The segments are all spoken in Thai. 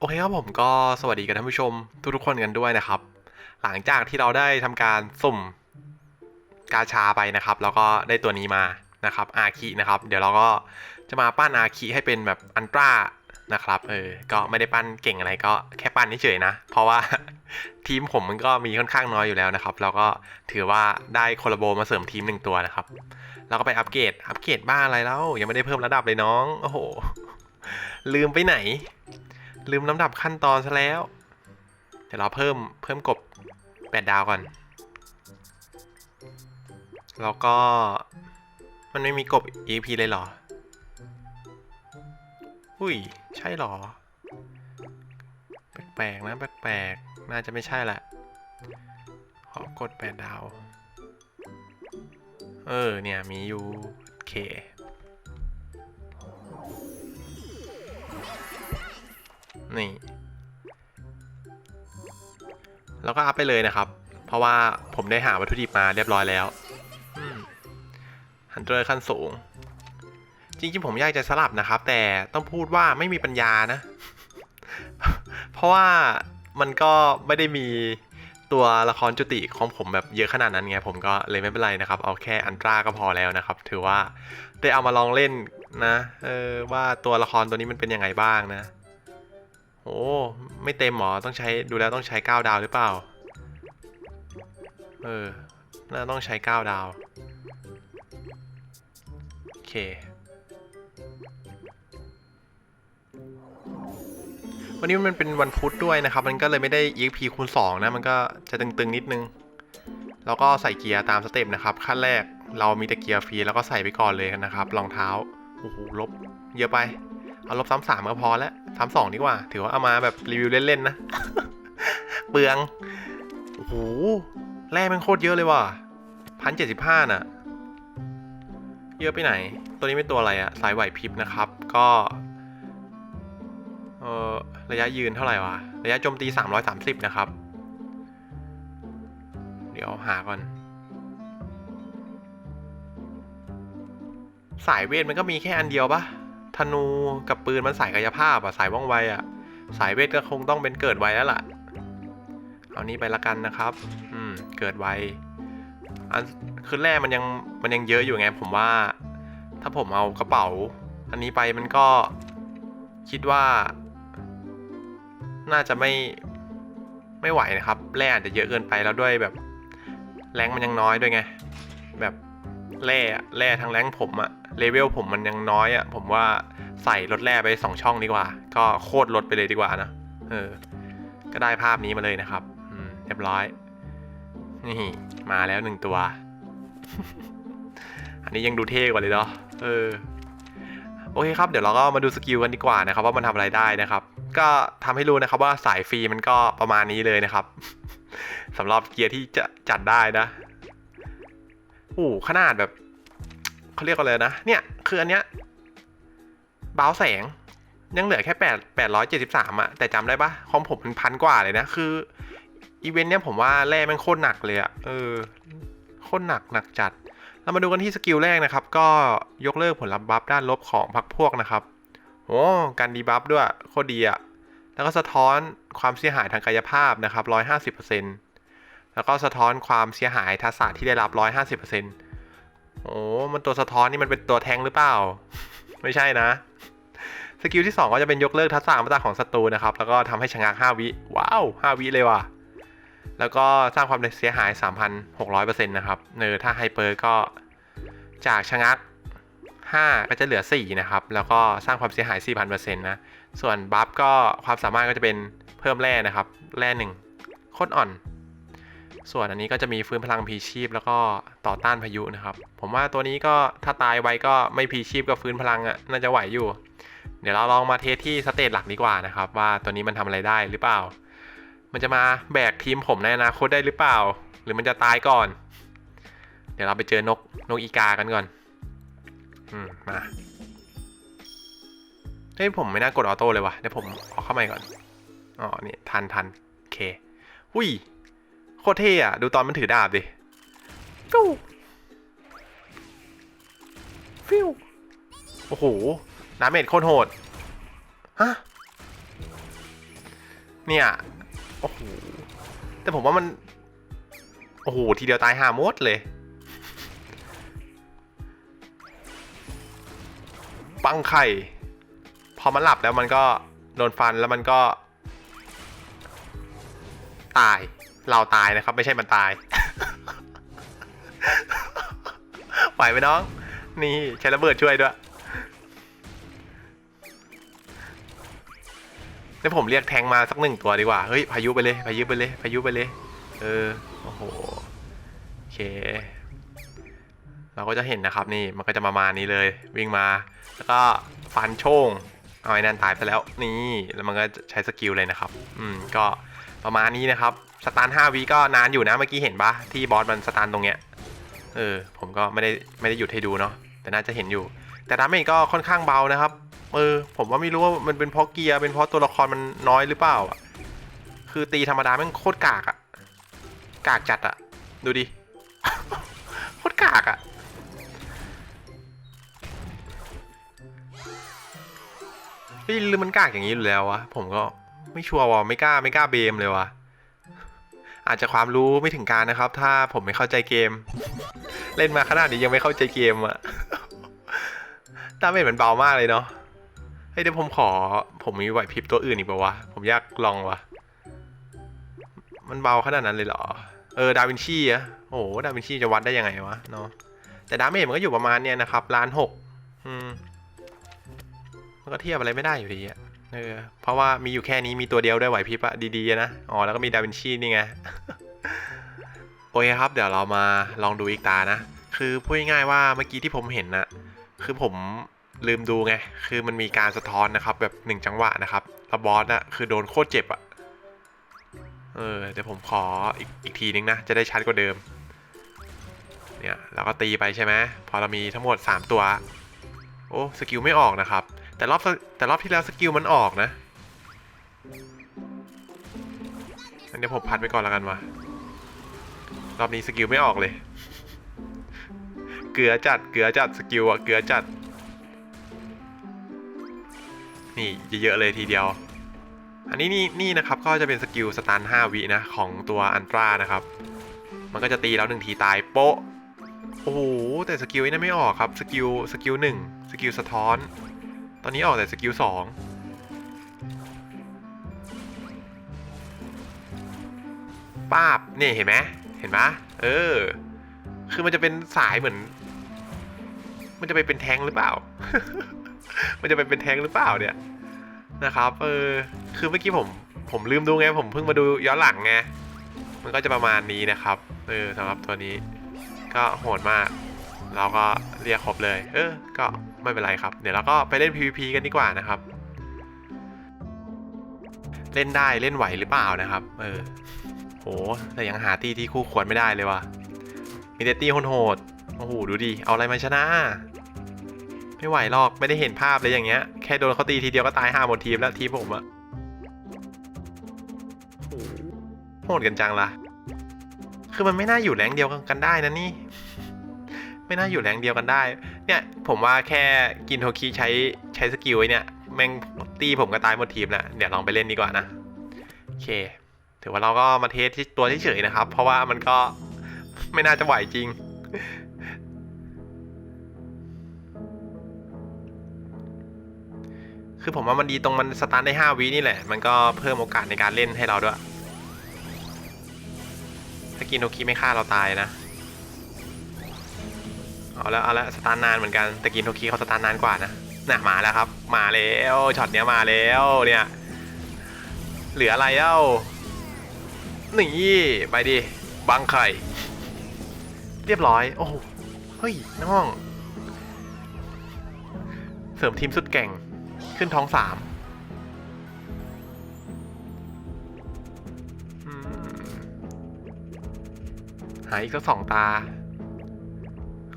โอเคครับผมก็สวัสดีกันท่านผู้ชมทุกๆคนกันด้วยนะครับ หลังจากที่เราได้ทำการสุ่มกาชาไปนะครับ แล้วก็ได้ตัวนี้มานะครับอาคินะครับ เดี๋ยวเราก็จะมาปั้นอาคิให้เป็นแบบอันตรานะครับเออก็ไม่ได้ปั้นเก่งอะไรก็แค่ปั้นเฉยๆนะ เพราะว่าทีมผมมันก็มีค่อนข้างน้อยอยู่แล้วนะครับ แล้วก็ถือว่าได้โคลาโบมาเสริมทีมหนึ่งตัวนะครับ แล้วก็ไปอัปเกรดอัปเกรดบ้าอะไรแล้วยังไม่ได้เพิ่มระดับเลยน้องโอ้โหลืมไปไหน ลืมลำดับขั้นตอนซะแล้ว เดี๋ยวเราเพิ่มเพิ่มกบแปดดาวก่อน แล้วก็ มันไม่มีกบ EP เลยเหรอ อุ้ย ใช่หรอ แปลกๆนะ แปลกๆ น่าจะไม่ใช่แหละ ขอกดแปดดาว เออ เนี่ย มีอยู่โอเค นี่แล้วก็อัพไปเลยนะครับ เพราะว่าผมได้หาวัตถุดิบมาเรียบร้อยแล้วฮันเตอร์ขั้นสูง จริงๆ ผมอยากจะสลับนะครับ แต่ต้องพูดว่าไม่มีปัญญานะ เพราะว่ามันก็ไม่ได้มีตัวละครจุติของผมแบบเยอะขนาดนั้นไงผมก็เลยไม่เป็นไรนะครับ เอาแค่อันตราก็พอแล้วนะครับ ถือว่าได้เอามาลองเล่นนะ เออว่าตัวละครตัวนี้มันเป็นยังไงบ้างนะ โอ้ไม่เต็มหรอต้องใช้ดูแล้วต้องใช้ 9 ดาวหรือเปล่า เออ น่าต้องใช้ 9 ดาว โอเค วันนี้มันเป็นวันพุธด้วยนะครับ มันก็เลยไม่ได้ EXP คูณ 2 นะ มันก็จะตึงๆนิดนึง แล้วก็ใส่เกียร์ตามสเต็ปนะครับ ขั้นแรกเรามีแต่เกียร์ฟรีแล้วก็ใส่ไปก่อนเลยนะครับรองเท้า โอ้โหลบ เยอะไป เอาลบซ้ำสามก็พอแล้วซ้ำสองดีกว่า ถือว่าเอามาแบบรีวิวเล่นๆนะ เปลือง โอ้โห แร่มันโคตรเยอะเลยว่ะพันเจ็ดสิบห้าน่ะ เยอะไปไหน ตัวนี้เป็นตัวอะไรอะสายไหวพริบนะครับ ก็ เออระยะยืนเท่าไหร่วะ ระยะโจมตี330นะครับ เดี๋ยวหาก่อนสายเวทมันก็มีแค่อันเดียวปะ ธนูกับปืนมันสายกายภาพอะสายว่องไวอะสายเวทก็คงต้องเป็นเกิดไวแล้วล่ะ เอานี้ไปละกันนะครับ อืม เกิดไวอันคือแร่มันยังมันยังเยอะอยู่ไง ผมว่า ถ้าผมเอากระเป๋า อันนี้ไปมันก็คิดว่า น่าจะไม่ไม่ไหวนะครับแร่อาจจะเยอะเกินไปแล้วด้วยแบบแรงมันยังน้อยด้วยไง แบบแร่แร่ทางแรงผมอะ เลเวลผมมันยังน้อยอะผมว่าใส่ลดแร่ไปสองช่องดีกว่า ก็โคตรลดไปเลยดีกว่านะ เออ ก็ได้ภาพนี้มาเลยนะครับ อืม เรียบร้อย นี่ มาแล้วหนึ่งตัว อันนี้ยังดูเท่กว่าเลยเนาะ เออ โอเคครับ เดี๋ยวเราก็มาดูสกิลกันดีกว่านะครับ ว่ามันทำอะไรได้นะครับ ก็ทำให้รู้นะครับว่าสายฟรีมันก็ประมาณนี้เลยนะครับสำหรับเกียร์ที่จะจัดได้นะ โอ้ขนาดแบบ เขาเรียกว่าอะไรนะ เนี่ย คืออันเนี้ยเบาแสง ยังเหลือแค่แปดแปดร้อยเจ็ดสิบสามอะแต่จำได้ปะของผมมันพันกว่าเลยนะ คืออีเวนต์เนี้ยผมว่าแร่แมันโคตรหนักเลยอะเออ โคตรหนักหนักจัด เรามาดูกันที่สกิลแรกนะครับ ก็ยกเลิกผลลัพธ์บัฟด้านลบของพรรคพวกนะครับโอ้การดีบัฟด้วยโคตรดีอะแล้วก็สะท้อนความเสียหายทางกายภาพนะครับร้อยห้าสิบเปอร์เซ็นต์แล้วก็สะท้อนความเสียหายทักษะที่ได้รับร้อยห้าสิบเปอร์เซ็นต์ โอ้ มันตัวสะท้อนนี่มันเป็นตัวแทงหรือเปล่า ไม่ใช่นะ สกิลที่ 2 ก็จะเป็นยกเลิกทักษะมาตาของศัตรูนะครับ แล้วก็ทำให้ชะงัก5วิ ว้าว 5 วิเลยว่ะ แล้วก็สร้างความเสียหาย 3,600%นะครับเนอถ้าไฮเปอร์ก็จากชะงัก 5 ก็จะเหลือ 4 นะครับ แล้วก็สร้างความเสียหาย 4,000%นะ ส่วนบัฟก็ความสามารถก็จะเป็นเพิ่มแร่นะครับ แร่หนึ่งโคตรอ่อน ส่วนอันนี้ก็จะมีฟื้นพลังพีชีพแล้วก็ต่อต้านพายุนะครับ ผมว่าตัวนี้ก็ถ้าตายไวก็ไม่พีชีพก็ฟื้นพลังอะน่าจะไหวอยู่ เดี๋ยวเราลองมาเทสที่สเตจหลักดีกว่านะครับ ว่าตัวนี้มันทำอะไรได้หรือเปล่า มันจะมาแบกทีมผมในอนาคตได้หรือเปล่า หรือมันจะตายก่อน เดี๋ยวเราไปเจอนกนกอีกากันก่อน อืมมาเฮ้ยผมไม่น่ากดออโต้เลยวะเดี๋ยวผมขอเข้ามาก่อนอ๋อนี่ทันทันโอเคอุ้ย ตรเท่อะดูตอนมันถือดาบดิฟิวฟิวโอ้โหดาเมจโคตรโหดฮะเนี่ยโอ้โหแต่ผมว่ามัน โอ้โห ทีเดียวตายห่าหมดเลย ปังไข่ พอมันหลับแล้วมันก็โดนฟันแล้วมันก็ ตาย เราตายนะครับ ไม่ใช่มันตาย ไหวไหมน้อง นี่ใช้ระเบิดช่วยด้วยเดี๋ยวผมเรียกแทงมาสักหนึ่งตัวดีกว่า เฮ้ย พายุไปเลย พายุไปเลย พายุไปเลย เออ โอ้โห โอเค เราก็จะเห็นนะครับนี่ มันก็จะประมาณนี้เลย วิ่งมา แล้วก็ฟันโช่งเอาไอ้นั่นตายไปแล้ว นี่ แล้วมันก็ใช้สกิลเลยนะครับ อืม ก็ประมาณนี้นะครับ สตาร์ท5วิก็นานอยู่นะเมื่อกี้เห็นปะที่บอสมันสตาร์ตรงเนี้ยเออผมก็ไม่ได้ไม่ได้หยุดให้ดูเนาะแต่น่าจะเห็นอยู่ แต่ดาเมจก็ค่อนข้างเบานะครับเออผมว่าไม่รู้ว่ามันเป็นเพราะเกียร์เป็นเพราะตัวละครมันน้อยหรือเปล่าอะคือตีธรรมดาแม่งโคตรกากอะกากจัดอะ ดูดิโคตรกากอะเฮ้ยหรือมันกากอย่างนี้อยู่แล้ววะผมก็ไม่ชัวร์ว่ะไม่กล้าไม่กล้าเบมเลยวะ อาจจะความรู้ไม่ถึงการนะครับ ถ้าผมไม่เข้าใจเกม เล่นมาขนาดนี้ยังไม่เข้าใจเกมอะดาเมจมันเบามากเลยเนาะเฮ้ยเดี๋ยวผมขอ ผมมีไหวพริบตัวอื่นอีกป่าวะ ผมอยากลองวะมันเบาขนาดนั้นเลยเหรอ เออดาวินชีอะโอ้โหดาวินชีจะวัดได้ยังไงวะเนาะแต่ดาเมจมันก็อยู่ประมาณเนี้ยนะครับล้านหกอืมมันก็เทียบอะไรไม่ได้อยู่ดีอะ เออเพราะว่ามีอยู่แค่นี้มีตัวเดียวด้วยไหวพริบอะดีๆนะ อ๋อ แล้วก็มีดาวินชีนี่ไง โอเคครับ เดี๋ยวเรามาลองดูอีกตานะ คือพูดง่ายๆว่าเมื่อกี้ที่ผมเห็นนะคือผมลืมดูไง คือมันมีการสะท้อนนะครับ แบบหนึ่งจังหวะนะครับแล้วบอสน่ะคือโดนโคตรเจ็บอะเออเดี๋ยวผมขออีกอีกทีนึงนะ จะได้ชัดกว่าเดิม เนี่ยเราก็ตีไปใช่ไหมพอเรามีทั้งหมด 3 ตัว โอ้สกิลไม่ออกนะครับ แต่รอบแต่รอบที่แล้วสกิลมันออกนะงั้นเดี๋ยวผมพัดไปก่อนแล้วกันวะรอบนี้สกิลไม่ออกเลย เกลือจัดเกลือจัดสกิลอะเกลือจัด นี่เยอะๆเลยทีเดียว อันนี้นี่นี่นะครับก็จะเป็นสกิลสตัน5วินะของตัวอันตรานะครับ มันก็จะตีแล้วหนึ่งทีตายโป๊ะโอ้โหแต่สกิลนี่ไม่ออกครับสกิลสกิลหนึ่งสกิลสะท้อน ตอนนี้ออกแต่สกิลสองป้าบเนี่ยเห็นไหมเห็นปะเออ คือมันจะเป็นสายเหมือน มันจะไปเป็นแทงหรือเปล่า มันจะไปเป็นแทงหรือเปล่าเนี่ยนะครับเออคือเมื่อกี้ผมผมลืมดูไงผมเพิ่งมาดูย้อนหลังไงมันก็จะประมาณนี้นะครับเออสำหรับตัวนี้ ก็โหดมาก เราก็เรียกครบเลย เออก็ ไม่เป็นไรครับ เดี๋ยวเราก็ไปเล่น PVP กันดีกว่านะครับ เล่นได้เล่นไหวหรือเปล่านะครับ เออโหแต่ยังหาตีที่คู่ควรไม่ได้เลยว่ะมีแต่ตีโหดโอ้โหดูดิเอาอะไรมาชนะ ไม่ไหวหรอกไม่ได้เห็นภาพเลยอย่างเงี้ย แค่โดนเขาตีทีเดียวก็ตายห้าหมดทีมแล้วทีมผมอะโหดกันจังละคือมันไม่น่าอยู่แรงเดียวกันได้นะนี่ ไม่น่าอยู่แรงเดียวกันได้ เนี่ยผมว่าแค่กินโทคิใช้ใช้สกิลไว้เนี่ย แม่งตีผมก็ตายหมดทีมแล้วเดี๋ยวลองไปเล่นดีกว่านะ โอเค ถือว่าเราก็มาเทสที่ตัวเฉยๆนะครับ เพราะว่ามันก็ไม่น่าจะไหวจริง คือผมว่ามันดีตรงมันสตาร์ทได้ 5วินี่แหละ มันก็เพิ่มโอกาสในการเล่นให้เราด้วย ถ้ากินโทคิไม่ฆ่าเราตายนะ เอาแล้วเอาแล้วสตาร์นานเหมือนกันแต่กินโทคิเขาสตาร์นานกว่านะน่ะมาแล้วครับ มาแล้วช็อตเนี้ยมาแล้วเนี่ยเหลืออะไรเอ้าหนีไปดิบังไข่เรียบร้อย โอ้เฮ้ยน้อง เสริมทีมสุดเก่งขึ้นท้องสามอืมหายอีกสักสองตา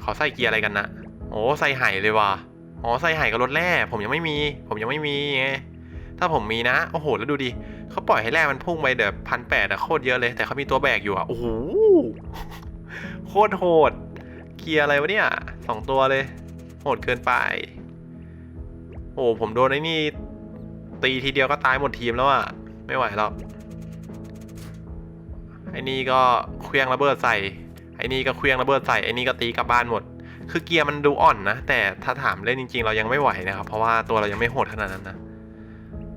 ขอใส่เกียร์อะไรกันนะโอ้ใส่ไห่เลยว่ะอ๋อใส่ไห่กับรถแร่ผมยังไม่มี ผมยังไม่มีไงถ้าผมมีนะโอ้โหแล้วดูดิเขาปล่อยให้แร่มันพุ่งไปเดี๋ยวพันแปดอะโคตรเยอะเลย แต่เขามีตัวแบกอยู่อะโอ้โหโคตรโหด เกียร์อะไรวะเนี่ยสองตัวเลย โหดเกินไปโอ้ผมโดนไอ้นี่ ตีทีเดียวก็ตายหมดทีมแล้วอะไม่ไหวแล้วไอ้นี่ก็เคลียงระเบิดใส่ อ้นี่ก็เคลี้ยงระเบิดใส่ไอ้นี่ก็ตีกลับบ้านหมด คือเกียร์มันดูอ่อนนะ แต่ถ้าถามเล่นจริง ๆ เรายังไม่ไหวนะครับ เพราะว่าตัวเรายังไม่โหดขนาดนั้นนะ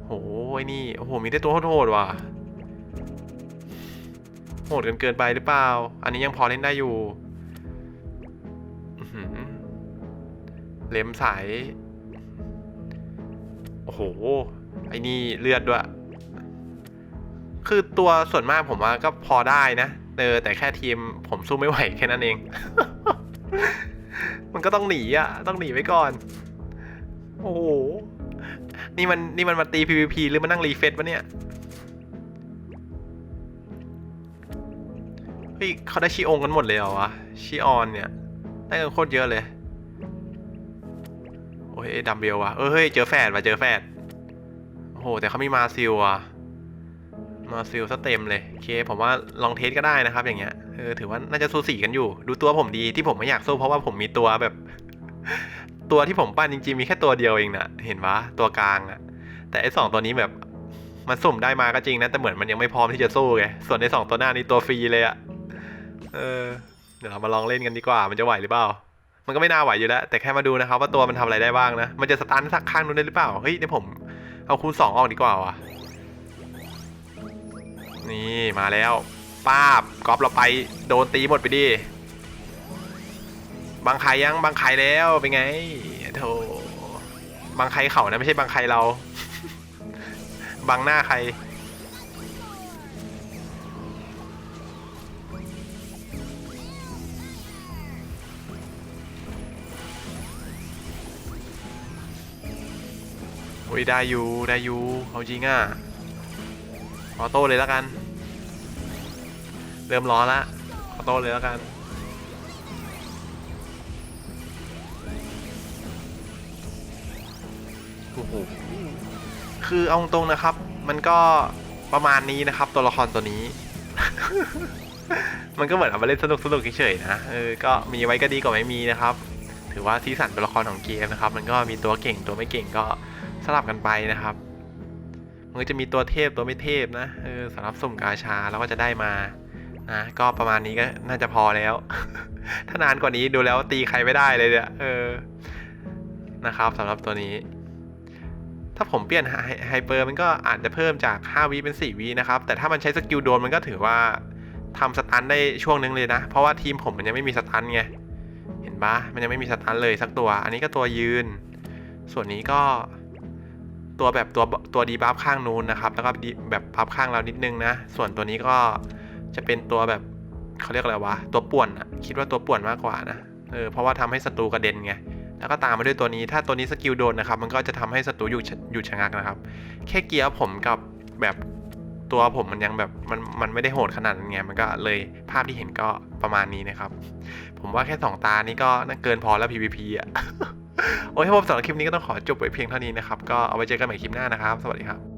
โหไอ้นี่โอ้โหมีได้ตัวโหดๆว่ะโหดกันเกินไปหรือเปล่า อันนี้ยังพอเล่นได้อยู่เล็มสาย โอ้โห ไอ้นี่เลือดด้วย คือตัวส่วนมากผมว่าก็พอได้นะ เออแต่แค่ทีมผมสู้ไม่ไหวแค่นั้นเอง มันก็ต้องหนีอะ ต้องหนีไว้ก่อน โอ้โห นี่มันนี่มันมาตี PVP หรือมานั่งรีเฟซวะเนี่ย เฮ้ยเขาได้ชีองกันหมดเลยเหรอวะ ชีออนเนี่ย ได้กันโคตรเยอะเลย โอ้ยดัมเบลวะเออเฮ้ยเจอแฟดว่ะเจอแฟดโอ้โหแต่เขามีมาซิลอะ มาซิลซะเต็มเลยโอเคผมว่าลองเทสก็ได้นะครับ อย่างเงี้ยเออถือว่าน่าจะสู้สีกันอยู่ ดูตัวผมดีที่ผมไม่อยากสู้เพราะว่าผมมีตัวแบบ ตัวที่ผมปั้นจริงๆมีแค่ตัวเดียวเองนะเห็นปะตัวกลางอะแต่ไอ้สองตัวนี้แบบมันสุ่มได้มาก็จริงนะแต่เหมือนมันยังไม่พร้อมที่จะสู้ไงส่วนในสองตัวหน้านี่ตัวฟรีเลยอะเออเดี๋ยวเรามาลองเล่นกันดีกว่า มันจะไหวหรือเปล่ามันก็ไม่น่าไหวอยู่แล้ว แต่แค่มาดูนะครับ ว่าตัวมันทำอะไรได้บ้างนะ มันจะสตันสักข้างนู้นได้หรือเปล่า เฮ้ยเดี๋ยวผมเอาคูณสองออกดีกว่าวะ นี่มาแล้วป้าบกอบเราไปโดนตีหมดไปดิบางใครยังบางใครแล้วเป็นไงโธ่บางใครเขานะไม่ใช่บางใครเรา บางหน้าใคร โอ้ยได้อยู่ได้อยู่เอาจริงอะ ออโต้เลยแล้วกัน เริ่มร้อนละออโต้เลยแล้วกัน โอ้โห คือเอาตรงนะครับ มันก็ประมาณนี้นะครับ ตัวละครตัวนี้ มันก็เหมือนเอามาเล่นสนุกสนุกเฉยๆนะเออก็มีไว้ก็ดีกว่าไม่มีนะครับ ถือว่าสีสันตัวละครของเกมนะครับ มันก็มีตัวเก่งตัวไม่เก่งก็สลับกันไปนะครับ มันก็จะมีตัวเทพตัวไม่เทพนะเออสำหรับสุ่มกาชาแล้วก็จะได้มานะก็ประมาณนี้ก็น่าจะพอแล้ว ถ้านานกว่านี้ดูแล้วตีใครไม่ได้เลยเนี่ยเออนะครับสำหรับตัวนี้ ถ้าผมเปลี่ยนไฮไฮเปอร์มันก็อาจจะเพิ่มจาก 5วิเป็น 4วินะครับ แต่ถ้ามันใช้สกิลโดนมันก็ถือว่าทำสตันได้ช่วงนึงเลยนะ เพราะว่าทีมผมมันยังไม่มีสตันไง เห็นปะมันยังไม่มีสตันเลยสักตัว อันนี้ก็ตัวยืน ส่วนนี้ก็ ตัวแบบตัวตัวดีบัฟข้างนู้นนะครับ แล้วก็ดีแบบบัฟข้างเรานิดนึงนะ ส่วนตัวนี้ก็จะเป็นตัวแบบเขาเรียกอะไรวะ ตัวป่วนอะคิดว่าตัวป่วนมากกว่านะ เออ เพราะว่าทำให้ศัตรูกระเด็นไง แล้วก็ตามมาด้วยตัวนี้ ถ้าตัวนี้สกิลโดนนะครับ มันก็จะทำให้ศัตรูหยุดหยุดชะงักนะครับ แค่เกียร์ผมกับแบบตัวผมมันยังแบบมันมันไม่ได้โหดขนาดนั้นไง มันก็เลยภาพที่เห็นก็ประมาณนี้นะครับ ผมว่าแค่สองตานี่ก็น่าเกินพอแล้ว PVP อะ โอเครับผมสำหรับคลิปนี้ก็ต้องขอจบไว้เพียงเท่านี้นะครับ ก็เอาไว้เจอกันใหม่คลิปหน้านะครับ สวัสดีครับ